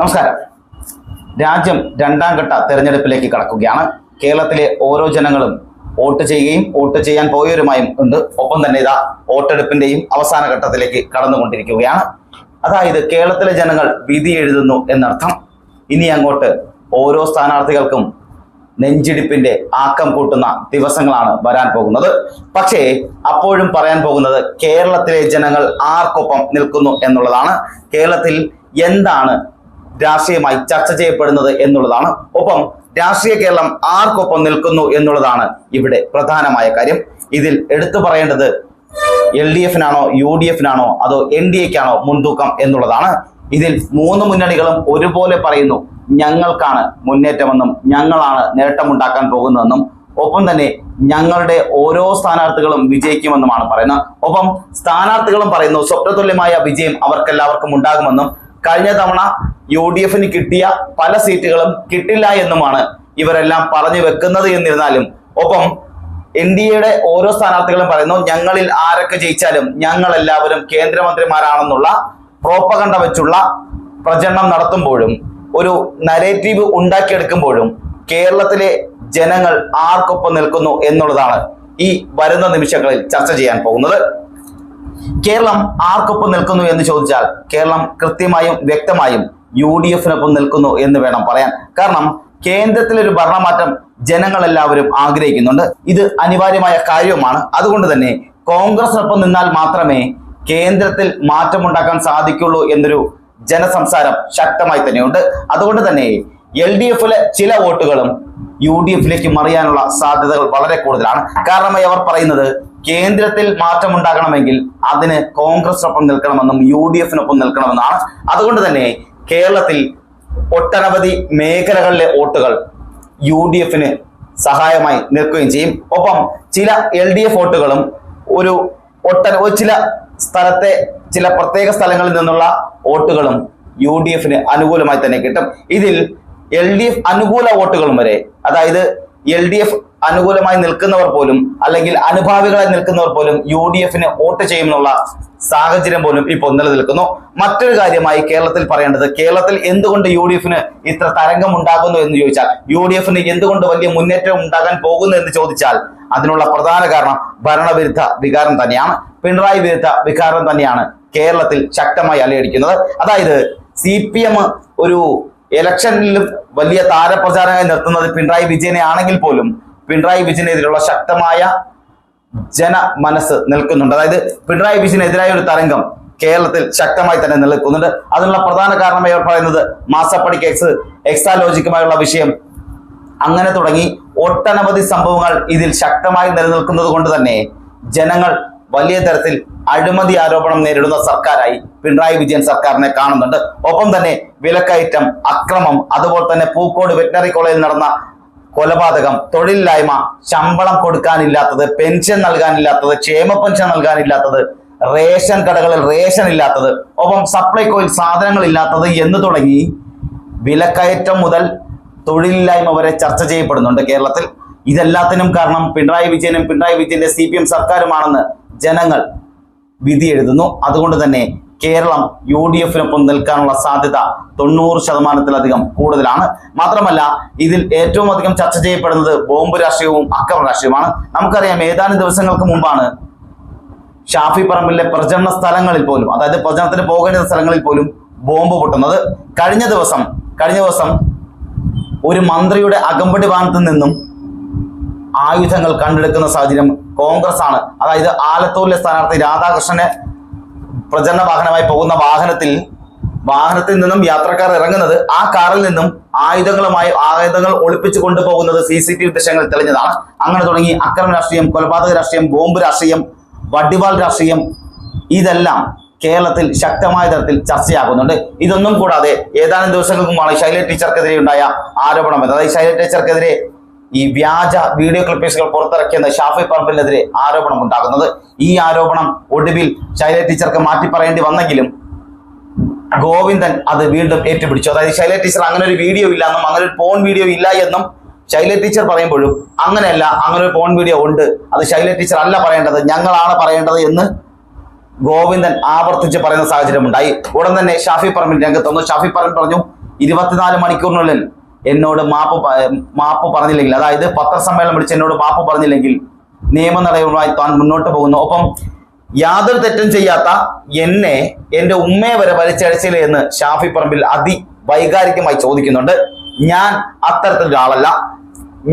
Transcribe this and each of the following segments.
നമസ്കാരം. രാജ്യം രണ്ടാം ഘട്ട തെരഞ്ഞെടുപ്പിലേക്ക് കടക്കുകയാണ്. കേരളത്തിലെ ഓരോ ജനങ്ങളും വോട്ട് ചെയ്യുകയും വോട്ട് ചെയ്യാൻ പോയവരുമായും ഉണ്ട്. ഒപ്പം തന്നെ ഇതാ വോട്ടെടുപ്പിന്റെയും അവസാന ഘട്ടത്തിലേക്ക് കടന്നുകൊണ്ടിരിക്കുകയാണ്. അതായത് കേരളത്തിലെ ജനങ്ങൾ വിധി എഴുതുന്നു എന്നർത്ഥം. ഇനി അങ്ങോട്ട് ഓരോ സ്ഥാനാർത്ഥികൾക്കും നെഞ്ചിടിപ്പിന്റെ ആക്കം കൂട്ടുന്ന ദിവസങ്ങളാണ് വരാൻ പോകുന്നത്. പക്ഷേ അപ്പോഴും പറയാൻ പോകുന്നത് കേരളത്തിലെ ജനങ്ങൾ ആർക്കൊപ്പം നിൽക്കുന്നു എന്നുള്ളതാണ്. കേരളത്തിൽ എന്താണ് രാഷ്ട്രീയമായി ചർച്ച ചെയ്യപ്പെടുന്നത് എന്നുള്ളതാണ്. ഒപ്പം രാഷ്ട്രീയ കേരളം ആർക്കൊപ്പം നിൽക്കുന്നു എന്നുള്ളതാണ് ഇവിടെ പ്രധാനമായ കാര്യം. ഇതിൽ എടുത്തു പറയേണ്ടത് എൽ ഡി എഫിനാണോ യു ഡി എഫിനാണോ അതോ എൻ ഡി എക്കാണോ മുൻതൂക്കം എന്നുള്ളതാണ്. ഇതിൽ മൂന്ന് മുന്നണികളും ഒരുപോലെ പറയുന്നു ഞങ്ങൾക്കാണ് മുന്നേറ്റമെന്നും ഞങ്ങളാണ് നേട്ടമുണ്ടാക്കാൻ പോകുന്നതെന്നും. ഒപ്പം തന്നെ ഞങ്ങളുടെ ഓരോ സ്ഥാനാർത്ഥികളും വിജയിക്കുമെന്നുമാണ് പറയുന്നത്. ഒപ്പം സ്ഥാനാർത്ഥികളും പറയുന്നു സ്വപ്നതുല്യമായ വിജയം അവർക്കെല്ലാവർക്കും ഉണ്ടാകുമെന്നും. കഴിഞ്ഞ തവണ യു ഡി എഫിന് കിട്ടിയ പല സീറ്റുകളും കിട്ടില്ല എന്നുമാണ് ഇവരെല്ലാം പറഞ്ഞു വെക്കുന്നത് എന്നിരുന്നാലും. ഒപ്പം എൻ ഡി എയുടെ ഓരോ സ്ഥാനാർത്ഥികളും പറയുന്നു ഞങ്ങളിൽ ആരൊക്കെ ജയിച്ചാലും ഞങ്ങൾ എല്ലാവരും കേന്ദ്രമന്ത്രിമാരാണെന്നുള്ള പ്രോപ്പകണ്ട വെച്ചുള്ള പ്രചരണം നടത്തുമ്പോഴും ഒരു നരേറ്റീവ് ഉണ്ടാക്കിയെടുക്കുമ്പോഴും കേരളത്തിലെ ജനങ്ങൾ ആർക്കൊപ്പം നിൽക്കുന്നു എന്നുള്ളതാണ് ഈ വരുന്ന നിമിഷങ്ങളിൽ ചർച്ച ചെയ്യാൻ പോകുന്നത്. കേരളം ആർക്കൊപ്പം നിൽക്കുന്നു എന്ന് ചോദിച്ചാൽ കേരളം കൃത്യമായും വ്യക്തമായും യു ഡി എഫിനൊപ്പം നിൽക്കുന്നു എന്ന് വേണം പറയാൻ. കാരണം കേന്ദ്രത്തിലൊരു ഭരണമാറ്റം ജനങ്ങളെല്ലാവരും ആഗ്രഹിക്കുന്നുണ്ട്. ഇത് അനിവാര്യമായ കാര്യവുമാണ്. അതുകൊണ്ട് തന്നെ കോൺഗ്രസിനൊപ്പം നിന്നാൽ മാത്രമേ കേന്ദ്രത്തിൽ മാറ്റമുണ്ടാക്കാൻ സാധിക്കുള്ളൂ എന്നൊരു ജനസംസാരം ശക്തമായി തന്നെയുണ്ട്. അതുകൊണ്ട് തന്നെ എൽ ഡി എഫിലെ ചില വോട്ടുകളും യു ഡി എഫിലേക്ക് മറിയാനുള്ള സാധ്യതകൾ വളരെ കൂടുതലാണ്. കാരണം അവർ പറയുന്നത് കേന്ദ്രത്തിൽ മാറ്റമുണ്ടാകണമെങ്കിൽ അതിന് കോൺഗ്രസിനൊപ്പം നിൽക്കണമെന്നും യു ഡി എഫിനൊപ്പം നിൽക്കണമെന്നാണ്. അതുകൊണ്ട് തന്നെ കേരളത്തിൽ ഒട്ടനവധി മേഖലകളിലെ വോട്ടുകൾ യു ഡി എഫിന് സഹായമായി നിൽക്കുകയും ചെയ്യും. ഒപ്പം ചില എൽ ഡി എഫ് വോട്ടുകളും ഒരു ഒട്ട ഒരു ചില സ്ഥലത്തെ ചില പ്രത്യേക സ്ഥലങ്ങളിൽ നിന്നുള്ള വോട്ടുകളും യു ഡി എഫിന് അനുകൂലമായി തന്നെ കിട്ടും. ഇതിൽ എൽ ഡി എഫ് അനുകൂല വോട്ടുകളും വരെ അതായത് എൽ ഡി എഫ് അനുകൂലമായി നിൽക്കുന്നവർ പോലും അല്ലെങ്കിൽ അനുഭാവികളായി നിൽക്കുന്നവർ പോലും യു ഡി എഫിന് വോട്ട് ചെയ്യുമെന്നുള്ള സാഹചര്യം പോലും ഇപ്പോൾ നിലനിൽക്കുന്നു മറ്റൊരു കാര്യമായി കേരളത്തിൽ പറയേണ്ടത് കേരളത്തിൽ എന്തുകൊണ്ട് യു ഡി എഫിന് ഇത്ര തരംഗം ഉണ്ടാകുന്നു എന്ന് ചോദിച്ചാൽ യു ഡി എഫിന് എന്തുകൊണ്ട് വലിയ മുന്നേറ്റം ഉണ്ടാകാൻ പോകുന്നു എന്ന് ചോദിച്ചാൽ അതിനുള്ള പ്രധാന കാരണം ഭരണവിരുദ്ധ വികാരം തന്നെയാണ്. പിണറായി വിരുദ്ധ വികാരം തന്നെയാണ് കേരളത്തിൽ ശക്തമായി അലയടിക്കുന്നത്. അതായത് സി ഒരു ഇലക്ഷനിലും വലിയ താരപ്രചാരമായി നിർത്തുന്നത് പിണറായി വിജയനെ ആണെങ്കിൽ പോലും പിണറായി വിജയനെതിരെയുള്ള ശക്തമായ ജന മനസ്സ് നിൽക്കുന്നുണ്ട്. അതായത് പിണറായി വിജയനെതിരായ ഒരു തരംഗം കേരളത്തിൽ ശക്തമായി തന്നെ നിലനിൽക്കുന്നുണ്ട്. അതിനുള്ള പ്രധാന കാരണമായി അവർ പറയുന്നത് മാസപ്പടിക്ക് എക്സ് എക്സാലോജിക്കുമായുള്ള വിഷയം. അങ്ങനെ തുടങ്ങി ഒട്ടനവധി സംഭവങ്ങൾ ഇതിൽ ശക്തമായി നിലനിൽക്കുന്നത് കൊണ്ട് തന്നെ ജനങ്ങൾ വലിയ തരത്തിൽ അഴിമതി ആരോപണം നേരിടുന്ന സർക്കാരായി പിണറായി വിജയൻ സർക്കാരിനെ കാണുന്നുണ്ട്. ഒപ്പം തന്നെ വിലക്കയറ്റം അക്രമം അതുപോലെ തന്നെ പൂക്കോട് വെറ്റിനറി കോളേജിൽ നടന്ന കൊലപാതകം തൊഴിലില്ലായ്മ ശമ്പളം കൊടുക്കാനില്ലാത്തത് പെൻഷൻ നൽകാനില്ലാത്തത് ക്ഷേമ പെൻഷൻ നൽകാനില്ലാത്തത് റേഷൻ കടകളിൽ റേഷൻ ഇല്ലാത്തത് ഒപ്പം സപ്ലൈകോയിൽ സാധനങ്ങൾ ഇല്ലാത്തത് എന്ന് തുടങ്ങി വിലക്കയറ്റം മുതൽ തൊഴിലില്ലായ്മ വരെ ചർച്ച ചെയ്യപ്പെടുന്നുണ്ട് കേരളത്തിൽ. ഇതെല്ലാത്തിനും കാരണം പിണറായി വിജയനും പിണറായി വിജയന്റെ സി സർക്കാരുമാണെന്ന് ജനങ്ങൾ വിധി എഴുതുന്നു. അതുകൊണ്ട് തന്നെ കേരളം യു ഡി എഫിനൊപ്പം നിൽക്കാനുള്ള സാധ്യത തൊണ്ണൂറ് ശതമാനത്തിലധികം കൂടുതലാണ്. മാത്രമല്ല ഇതിൽ ഏറ്റവും അധികം ചർച്ച ചെയ്യപ്പെടുന്നത് ബോംബ് രാഷ്ട്രീയവും അക്രമ രാഷ്ട്രീയവുമാണ്. നമുക്കറിയാം ഏതാനും ദിവസങ്ങൾക്ക് മുമ്പാണ് ഷാഫി പറമ്പിലെ പ്രചരണ സ്ഥലങ്ങളിൽ പോലും അതായത് പ്രചരണത്തിന് പോകേണ്ട സ്ഥലങ്ങളിൽ പോലും ബോംബ് പൊട്ടുന്നത്. കഴിഞ്ഞ ദിവസം കഴിഞ്ഞ ദിവസം ഒരു മന്ത്രിയുടെ അകമ്പടി വാഹനത്തിൽ നിന്നും ആയുധങ്ങൾ കണ്ടെടുക്കുന്ന സാഹചര്യം കോൺഗ്രസ് ആണ് അതായത് ആലത്തൂരിലെ സ്ഥാനാർത്ഥി രാധാകൃഷ്ണനെ പ്രചരണ വാഹനമായി പോകുന്ന വാഹനത്തിൽ വാഹനത്തിൽ നിന്നും യാത്രക്കാർ ഇറങ്ങുന്നത് ആ കാറിൽ നിന്നും ആയുധങ്ങളുമായി ആയുധങ്ങൾ ഒളിപ്പിച്ചു കൊണ്ടുപോകുന്നത് സി സി ടി വി ദൃശ്യങ്ങൾ തെളിഞ്ഞതാണ്. അങ്ങനെ തുടങ്ങി അക്രമ രാഷ്ട്രീയം കൊലപാതക രാഷ്ട്രീയം ബോംബ് രാഷ്ട്രീയം വടിവാൾ രാഷ്ട്രീയം ഇതെല്ലാം കേരളത്തിൽ ശക്തമായ തരത്തിൽ ചർച്ചയാകുന്നുണ്ട്. ഇതൊന്നും കൂടാതെ ഏതാനും ദിവസങ്ങൾക്ക് ശൈല ടീച്ചർക്കെതിരെ ഉണ്ടായ ആരോപണം അതായത് ശൈല ടീച്ചർക്കെതിരെ ഈ വ്യാജ വീഡിയോ ക്ലിപ്പേഴ്സുകൾ പുറത്തിറക്കിയെന്ന് ഷാഫി പറമ്പിലിനെതിരെ ആരോപണം ഉണ്ടാകുന്നത്. ഈ ആരോപണം ഒടുവിൽ ശൈല ടീച്ചർക്ക് മാറ്റി പറയേണ്ടി വന്നെങ്കിലും ഗോവിന്ദൻ അത് വീണ്ടും ഏറ്റുപിടിച്ചു. അതായത് ശൈല ടീച്ചർ അങ്ങനെ ഒരു വീഡിയോ ഇല്ല എന്നും അങ്ങനെ ഒരു ഫോൺ വീഡിയോ ഇല്ല എന്നും ശൈല ടീച്ചർ പറയുമ്പോഴും അങ്ങനെയല്ല അങ്ങനെ ഒരു ഫോൺ വീഡിയോ ഉണ്ട്. അത് ശൈല ടീച്ചർ അല്ല പറയേണ്ടത് ഞങ്ങളാണ് പറയേണ്ടത് എന്ന് ഗോവിന്ദൻ ആവർത്തിച്ച് പറയുന്ന സാഹചര്യം ഉണ്ടായി ഉടൻ തന്നെ ഷാഫി പറമ്പിൽ രംഗത്ത് ഷാഫി പറമ്പിൽ പറഞ്ഞു ഇരുപത്തിനാല് മണിക്കൂറിനുള്ളിൽ എന്നോട് മാപ്പ് മാപ്പ് പറഞ്ഞില്ലെങ്കിൽ അതായത് പത്രസമ്മേളനം വിളിച്ച് എന്നോട് മാപ്പ് പറഞ്ഞില്ലെങ്കിൽ നിയമ നടപടിയുമായി താൻ മുന്നോട്ട് പോകുന്നു. ഒപ്പം യാതൊരു തെറ്റും ചെയ്യാത്ത എന്നെ എന്റെ ഉമ്മയെ വരെ വലിച്ചടിച്ചില്ലേ എന്ന് ഷാഫി പറമ്പിൽ അതി വൈകാരികമായി ചോദിക്കുന്നുണ്ട്. ഞാൻ അത്തരത്തിലൊരാളല്ല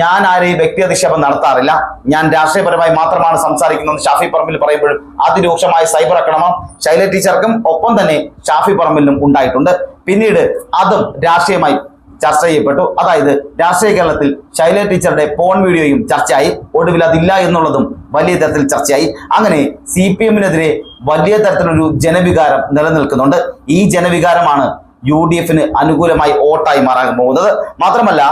ഞാൻ ആരെയും വ്യക്തിയധിക്ഷേപം നടത്താറില്ല. ഞാൻ രാഷ്ട്രീയപരമായി മാത്രമാണ് സംസാരിക്കുന്നത് ഷാഫി പറമ്പിൽ പറയുമ്പോഴും അതിരൂക്ഷമായ സൈബർ അക്രമം ശൈല ടീച്ചർക്കും ഒപ്പം തന്നെ ഷാഫി പറമ്പിലിനും ഉണ്ടായിട്ടുണ്ട്. പിന്നീട് അതും രാഷ്ട്രീയമായി ചർച്ച ചെയ്യപ്പെട്ടു. അതായത് രാഷ്ട്രീയ കേരളത്തിൽ ശൈല ടീച്ചറുടെ പോൺ വീഡിയോയും ചർച്ചയായി. ഒടുവിൽ അതില്ല എന്നുള്ളതും വലിയ തരത്തിൽ ചർച്ചയായി. അങ്ങനെ സി പി എമ്മിനെതിരെ വലിയ തരത്തിലൊരു ജനവികാരം നിലനിൽക്കുന്നുണ്ട്. ഈ ജനവികാരമാണ് യു ഡി എഫിന് അനുകൂലമായി വോട്ടായി മാറാൻ പോകുന്നത്. മാത്രമല്ല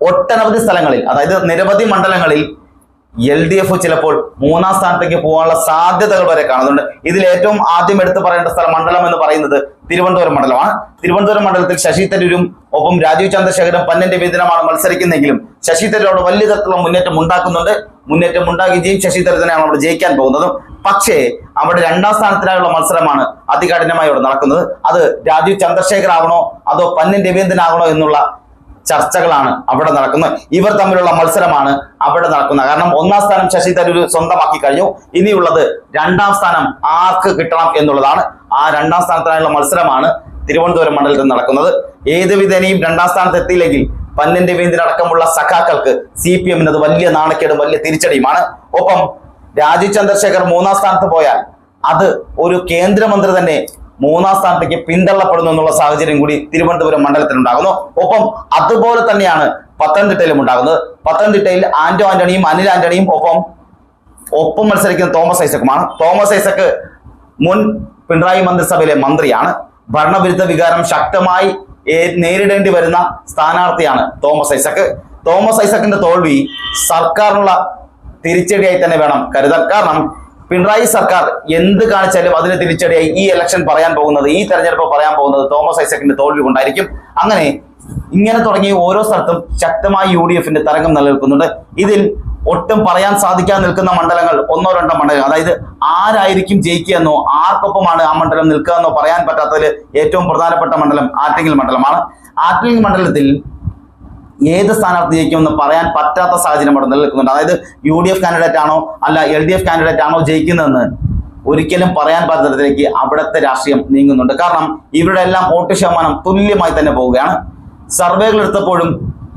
ഒട്ടനവധി സ്ഥലങ്ങളിൽ അതായത് നിരവധി മണ്ഡലങ്ങളിൽ എൽ ഡി എഫ് ചിലപ്പോൾ മൂന്നാം സ്ഥാനത്തേക്ക് പോകാനുള്ള സാധ്യതകൾ വരെ കാണുന്നുണ്ട്. ഇതിൽ ഏറ്റവും ആദ്യം എടുത്തു പറയേണ്ട സ്ഥലം മണ്ഡലം എന്ന് പറയുന്നത് തിരുവനന്തപുരം മണ്ഡലമാണ്. തിരുവനന്തപുരം മണ്ഡലത്തിൽ ശശി തരൂരും ഒപ്പം രാജീവ് ചന്ദ്രശേഖരൻ പന്നന്റെ വേദനമാണ് മത്സരിക്കുന്നെങ്കിലും ശശി തരൂരോട് വലിയ തരത്തിലുള്ള മുന്നേറ്റം ഉണ്ടാക്കുന്നുണ്ട്. മുന്നേറ്റം ഉണ്ടാകുകയും ശശി തരൂർ തന്നെയാണ് അവിടെ ജയിക്കാൻ പോകുന്നതും. പക്ഷേ അവിടെ രണ്ടാം സ്ഥാനത്തിനായുള്ള മത്സരമാണ് അതികഠിനമായി അവിടെ നടക്കുന്നത്. അത് രാജീവ് ചന്ദ്രശേഖർ ആവണോ അതോ പന്നൻ രവീന്ദ്രൻ ആകണോ എന്നുള്ള ചർച്ചകളാണ് അവിടെ നടക്കുന്നത്. ഇവർ തമ്മിലുള്ള മത്സരമാണ് അവിടെ നടക്കുന്നത്. കാരണം ഒന്നാം സ്ഥാനം ശശി തരൂർ സ്വന്തമാക്കി കഴിഞ്ഞു. ഇനിയുള്ളത് രണ്ടാം സ്ഥാനം ആർക്ക് കിട്ടണം എന്നുള്ളതാണ്. ആ രണ്ടാം സ്ഥാനത്തിനായുള്ള മത്സരമാണ് തിരുവനന്തപുരം മണ്ഡലത്തിൽ നടക്കുന്നത്. ഏത് വിധേനയും രണ്ടാം സ്ഥാനത്ത് എത്തിയില്ലെങ്കിൽ പന്നൻ രവീന്ദ്രൻ അടക്കമുള്ള സഖാക്കൾക്ക് സി പി എമ്മിന് അത് വലിയ നാണക്കേടും വലിയ തിരിച്ചടിയുമാണ്. ഒപ്പം രാജീവ് ചന്ദ്രശേഖർ മൂന്നാം സ്ഥാനത്ത് പോയാൽ അത് ഒരു കേന്ദ്രമന്ത്രി തന്നെ മൂന്നാം സ്ഥാനത്തേക്ക് പിന്തള്ളപ്പെടുന്നു എന്നുള്ള സാഹചര്യം കൂടി തിരുവനന്തപുരം മണ്ഡലത്തിൽ ഉണ്ടാകുന്നു ഒപ്പം അതുപോലെ തന്നെയാണ് പത്തനംതിട്ടയിലും ഉണ്ടാകുന്നത്. പത്തനംതിട്ടയിൽ ആന്റോ ആന്റണിയും അനിൽ ആന്റണിയും ഒപ്പം ഒപ്പം മത്സരിക്കുന്ന തോമസ് ഐസക്കുമാണ്. തോമസ് ഐസക്ക് മുൻ പിണറായി മന്ത്രിസഭയിലെ മന്ത്രിയാണ്. ഭരണവിരുദ്ധ വികാരം ശക്തമായി നേരിടേണ്ടി വരുന്ന സ്ഥാനാർത്ഥിയാണ് തോമസ് ഐസക്ക്. തോമസ് ഐസക്കിന്റെ തോൽവി സർക്കാരിനുള്ള തിരിച്ചടിയായി തന്നെ വേണം കരുതാൻ. കാരണം പിണറായി സർക്കാർ എന്ത് കാണിച്ചാലും അതിന് തിരിച്ചടിയായി ഈ ഇലക്ഷൻ പറയാൻ പോകുന്നത് ഈ തെരഞ്ഞെടുപ്പ് പറയാൻ പോകുന്നത് തോമസ് ഐസക്കിന്റെ തോൽവി കൊണ്ടായിരിക്കും. അങ്ങനെ ഇങ്ങനെ തുടങ്ങി ഓരോ സ്ഥലത്തും ശക്തമായി യു ഡി എഫിന്റെ തരംഗം നിലനിൽക്കുന്നുണ്ട്. ഇതിൽ ഒട്ടും പറയാൻ സാധിക്കാൻ നിൽക്കുന്ന മണ്ഡലങ്ങൾ ഒന്നോ രണ്ടോ മണ്ഡലങ്ങൾ അതായത് ആരായിരിക്കും ജയിക്കുക എന്നോ ആർക്കൊപ്പമാണ് ആ മണ്ഡലം നിൽക്കുക എന്നോ പറയാൻ പറ്റാത്തതിൽ ഏറ്റവും പ്രധാനപ്പെട്ട മണ്ഡലം ആറ്റിങ്ങൽ മണ്ഡലമാണ്. ആറ്റിങ്ങൽ മണ്ഡലത്തിൽ ഏത് സ്ഥാനാർത്ഥി ജയിക്കുമെന്ന് പറയാൻ പറ്റാത്ത സാഹചര്യം അവിടെ നിലനിൽക്കുന്നുണ്ട്. അതായത് യു ഡി എഫ് കാൻഡിഡേറ്റ് ആണോ അല്ല എൽ ഡി എഫ് കാൻഡിഡേറ്റ് ആണോ ജയിക്കുന്നതെന്ന് ഒരിക്കലും പറയാൻ പറ്റത്തിലേക്ക് അവിടുത്തെ രാഷ്ട്രീയം നീങ്ങുന്നുണ്ട്. കാരണം ഇവരുടെ എല്ലാം വോട്ട് ശതമാനം തുല്യമായി തന്നെ പോവുകയാണ്. സർവേകൾ എടുത്തപ്പോഴും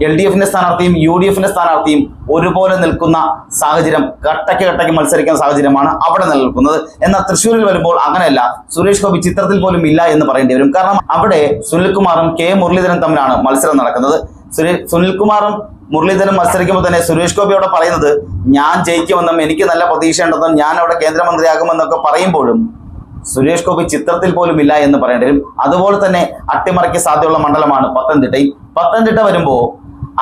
എൽ ഡി എഫിന്റെ സ്ഥാനാർത്ഥിയും യു ഡി എഫിന്റെ സ്ഥാനാർത്ഥിയും ഒരുപോലെ നിൽക്കുന്ന സാഹചര്യം ഘട്ടയ്ക്ക് ഘട്ടയ്ക്ക് മത്സരിക്കുന്ന സാഹചര്യമാണ് അവിടെ നിലനിൽക്കുന്നത്. എന്നാൽ തൃശ്ശൂരിൽ വരുമ്പോൾ അങ്ങനെയല്ല. സുരേഷ് ഗോപി ചിത്രത്തിൽ പോലും ഇല്ല എന്ന് പറയേണ്ടി വരും. കാരണം അവിടെ സുനിൽകുമാറും കെ മുരളീധരൻ തമ്മിലാണ് മത്സരം നടക്കുന്നത്. സുനിൽകുമാറും മുരളീധരൻ മത്സരിക്കുമ്പോൾ തന്നെ സുരേഷ് ഗോപി അവിടെ പറയുന്നത് ഞാൻ ജയിക്കുമെന്നും എനിക്ക് നല്ല പ്രതീക്ഷയുണ്ടെന്നും ഞാൻ അവിടെ കേന്ദ്രമന്ത്രിയാകുമെന്നൊക്കെ പറയുമ്പോഴും സുരേഷ് ഗോപി ചിത്രത്തിൽ പോലും ഇല്ല എന്ന് പറയേണ്ടി വരും. അതുപോലെ തന്നെ അട്ടിമറിക്ക് സാധ്യതയുള്ള മണ്ഡലമാണ് പത്തനംതിട്ടയിൽ പത്തനംതിട്ട വരുമ്പോൾ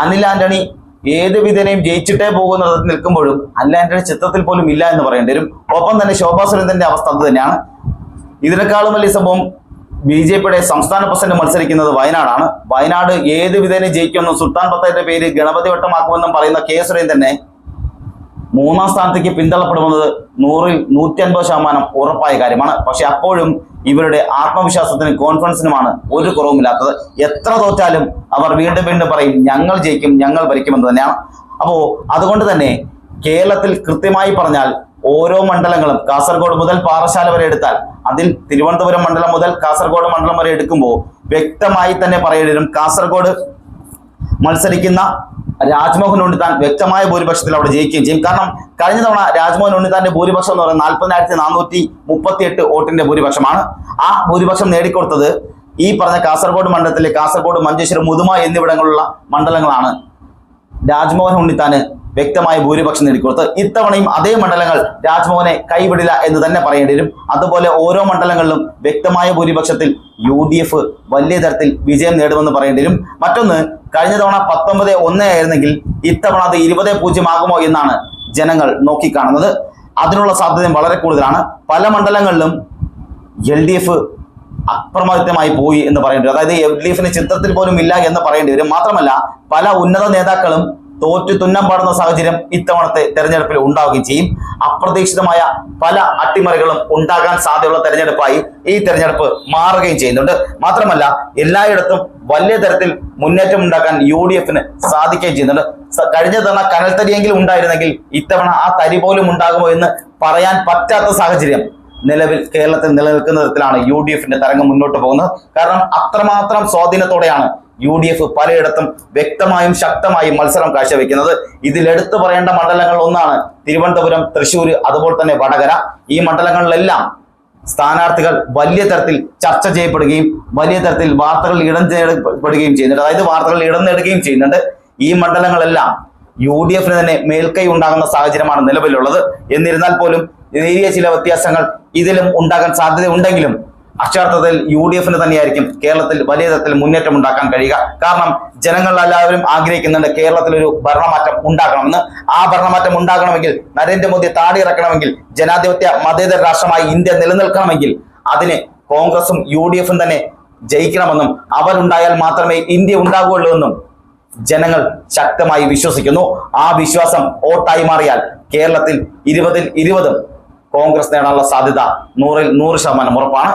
അനിൽ ആന്റണി ഏത് വിധേനയും ജയിച്ചിട്ടേ പോകുന്ന നിൽക്കുമ്പോഴും അനിൽ ആന്റണി ചിത്രത്തിൽ പോലും ഇല്ല എന്ന് പറയേണ്ടി വരും. ഒപ്പം തന്നെ ശോഭാ സുരേന്ദ്രന്റെ അവസ്ഥ അത് തന്നെയാണ്. ഇതിനേക്കാളും വലിയ സംഭവം ബി ജെ പിയുടെ സംസ്ഥാന പ്രസിഡന്റ് മത്സരിക്കുന്നത് വയനാടാണ്. വയനാട് ഏത് വിധേന ജയിക്കുമെന്നും സുൽത്താൻ ബത്തേന്റെ പേര് ഗണപതി വട്ടമാക്കുമെന്നും പറയുന്ന കെ സുരേന്ദ്രനെ മൂന്നാം സ്ഥാനത്തേക്ക് പിന്തള്ളപ്പെടുന്നത് നൂറിൽ നൂറ്റി അൻപത് ശതമാനം ഉറപ്പായ കാര്യമാണ്. പക്ഷെ അപ്പോഴും ഇവരുടെ ആത്മവിശ്വാസത്തിനും കോൺഫിഡൻസിനുമാണ് ഒരു കുറവുമില്ലാത്തത്. എത്ര തോറ്റാലും അവർ വീണ്ടും വീണ്ടും പറയും ഞങ്ങൾ ജയിക്കും ഞങ്ങൾ ഭരിക്കുമെന്ന് തന്നെയാണ്. അപ്പോൾ അതുകൊണ്ട് തന്നെ കേരളത്തിൽ കൃത്യമായി പറഞ്ഞാൽ ഓരോ മണ്ഡലങ്ങളും കാസർഗോഡ് മുതൽ പാറശാല വരെ എടുത്താൽ അതിൽ തിരുവനന്തപുരം മണ്ഡലം മുതൽ കാസർഗോഡ് മണ്ഡലം വരെ എടുക്കുമ്പോൾ വ്യക്തമായി തന്നെ പറയേണ്ടി കാസർഗോഡ് മത്സരിക്കുന്ന രാജ്മോഹൻ ഉണ്ണിത്താൻ വ്യക്തമായ ഭൂരിപക്ഷത്തിൽ അവിടെ ജയിക്കുകയും ചെയ്യും. കാരണം കഴിഞ്ഞ തവണ രാജ്മോഹൻ ഉണ്ണിത്താന്റെ ഭൂരിപക്ഷം എന്ന് പറയുന്നത് നാൽപ്പതിനായിരത്തി നാനൂറ്റി മുപ്പത്തി എട്ട് വോട്ടിന്റെ ഭൂരിപക്ഷമാണ്. ആ ഭൂരിപക്ഷം നേടിക്കൊടുത്തത് ഈ പറഞ്ഞ കാസർഗോഡ് മണ്ഡലത്തിലെ കാസർഗോഡ് മഞ്ചേശ്വരം മുതുമ എന്നിവിടങ്ങളുള്ള മണ്ഡലങ്ങളാണ് രാജ്മോഹൻ ഉണ്ണിത്താന് വ്യക്തമായ ഭൂരിപക്ഷം നേടിക്കൊടുത്ത് ഇത്തവണയും അതേ മണ്ഡലങ്ങൾ രാജ്മോഹനെ കൈവിടില്ല എന്ന് തന്നെ പറയേണ്ടി വരും. അതുപോലെ ഓരോ മണ്ഡലങ്ങളിലും വ്യക്തമായ ഭൂരിപക്ഷത്തിൽ യു ഡി എഫ് വലിയ തരത്തിൽ വിജയം നേടുമെന്ന് പറയേണ്ടി വരും. മറ്റൊന്ന് കഴിഞ്ഞ തവണ പത്തൊമ്പത് ഒന്ന് ആയിരുന്നെങ്കിൽ ഇത്തവണ അത് ഇരുപത് പൂജ്യം ആകുമോ എന്നാണ് ജനങ്ങൾ നോക്കിക്കാണുന്നത്. അതിനുള്ള സാധ്യത വളരെ കൂടുതലാണ്. പല മണ്ഡലങ്ങളിലും എൽ ഡി എഫ് അപ്രമാദിത്യമായി പോയി എന്ന് പറയേണ്ടി വരും. അതായത് എൽ ഡി എഫിന് ചിത്രത്തിൽ പോലും ഇല്ല എന്ന് പറയേണ്ടി വരും. മാത്രമല്ല പല ഉന്നത നേതാക്കളും തോറ്റു തുന്നം പാടുന്ന സാഹചര്യം ഇത്തവണത്തെ തെരഞ്ഞെടുപ്പിൽ ഉണ്ടാവുകയും ചെയ്യും. അപ്രതീക്ഷിതമായ പല അട്ടിമറികളും ഉണ്ടാകാൻ സാധ്യതയുള്ള തെരഞ്ഞെടുപ്പായി ഈ തെരഞ്ഞെടുപ്പ് മാറുകയും ചെയ്യുന്നുണ്ട്. മാത്രമല്ല എല്ലായിടത്തും വലിയ തരത്തിൽ മുന്നേറ്റം ഉണ്ടാക്കാൻ യു ഡി എഫിന് സാധിക്കുകയും ചെയ്യുന്നുണ്ട്. കഴിഞ്ഞ തവണ കനൽത്തരിയെങ്കിലും ഉണ്ടായിരുന്നെങ്കിൽ ഇത്തവണ ആ തരി പോലും ഉണ്ടാകുമോ എന്ന് പറയാൻ പറ്റാത്ത സാഹചര്യം നിലവിൽ കേരളത്തിൽ നിലനിൽക്കുന്ന തരത്തിലാണ് യു ഡി എഫിന്റെ തരംഗം മുന്നോട്ട് പോകുന്നത്. കാരണം അത്രമാത്രം സ്വാധീനത്തോടെയാണ് യു ഡി എഫ് പലയിടത്തും വ്യക്തമായും ശക്തമായും മത്സരം കാഴ്ചവെക്കുന്നത്. ഇതിൽ എടുത്തു പറയേണ്ട മണ്ഡലങ്ങൾ ഒന്നാണ് തിരുവനന്തപുരം തൃശൂർ അതുപോലെ തന്നെ വടകര. ഈ മണ്ഡലങ്ങളിലെല്ലാം സ്ഥാനാർത്ഥികൾ വലിയ തരത്തിൽ ചർച്ച ചെയ്യപ്പെടുകയും വലിയ തരത്തിൽ വാർത്തകൾ ഇടം ചെയ്യപ്പെടുകയും ചെയ്യുന്നുണ്ട്. അതായത് വാർത്തകൾ ഇടം നേടുകയും ചെയ്യുന്നുണ്ട്. ഈ മണ്ഡലങ്ങളെല്ലാം യു ഡി എഫിന് തന്നെ മേൽക്കൈ ഉണ്ടാകുന്ന സാഹചര്യമാണ് നിലവിലുള്ളത്. എന്നിരുന്നാൽ പോലും നേരിയ ചില വ്യത്യാസങ്ങൾ ഇതിലും ഉണ്ടാകാൻ സാധ്യതയുണ്ടെങ്കിലും അക്ഷരാർത്ഥത്തിൽ യു ഡി എഫിന് തന്നെയായിരിക്കും കേരളത്തിൽ വലിയ തരത്തിൽ മുന്നേറ്റം ഉണ്ടാക്കാൻ കഴിയുക. കാരണം ജനങ്ങൾ എല്ലാവരും ആഗ്രഹിക്കുന്നുണ്ട് കേരളത്തിൽ ഒരു ഭരണമാറ്റം ഉണ്ടാക്കണമെന്ന് ആ ഭരണമാറ്റം ഉണ്ടാകണമെങ്കിൽ നരേന്ദ്രമോദി താടിയിറക്കണമെങ്കിൽ ജനാധിപത്യ മതേതര രാഷ്ട്രമായി ഇന്ത്യ നിലനിൽക്കണമെങ്കിൽ അതിന് കോൺഗ്രസും യു ഡി എഫും തന്നെ ജയിക്കണമെന്നും അവരുണ്ടായാൽ മാത്രമേ ഇന്ത്യ ഉണ്ടാകുകയുള്ളൂ എന്നും ജനങ്ങൾ ശക്തമായി വിശ്വസിക്കുന്നു. ആ വിശ്വാസം വോട്ടായി മാറിയാൽ കേരളത്തിൽ ഇരുപതിൽ ഇരുപതും കോൺഗ്രസ് നേടാനുള്ള സാധ്യത നൂറിൽ നൂറ് ശതമാനം ഉറപ്പാണ്.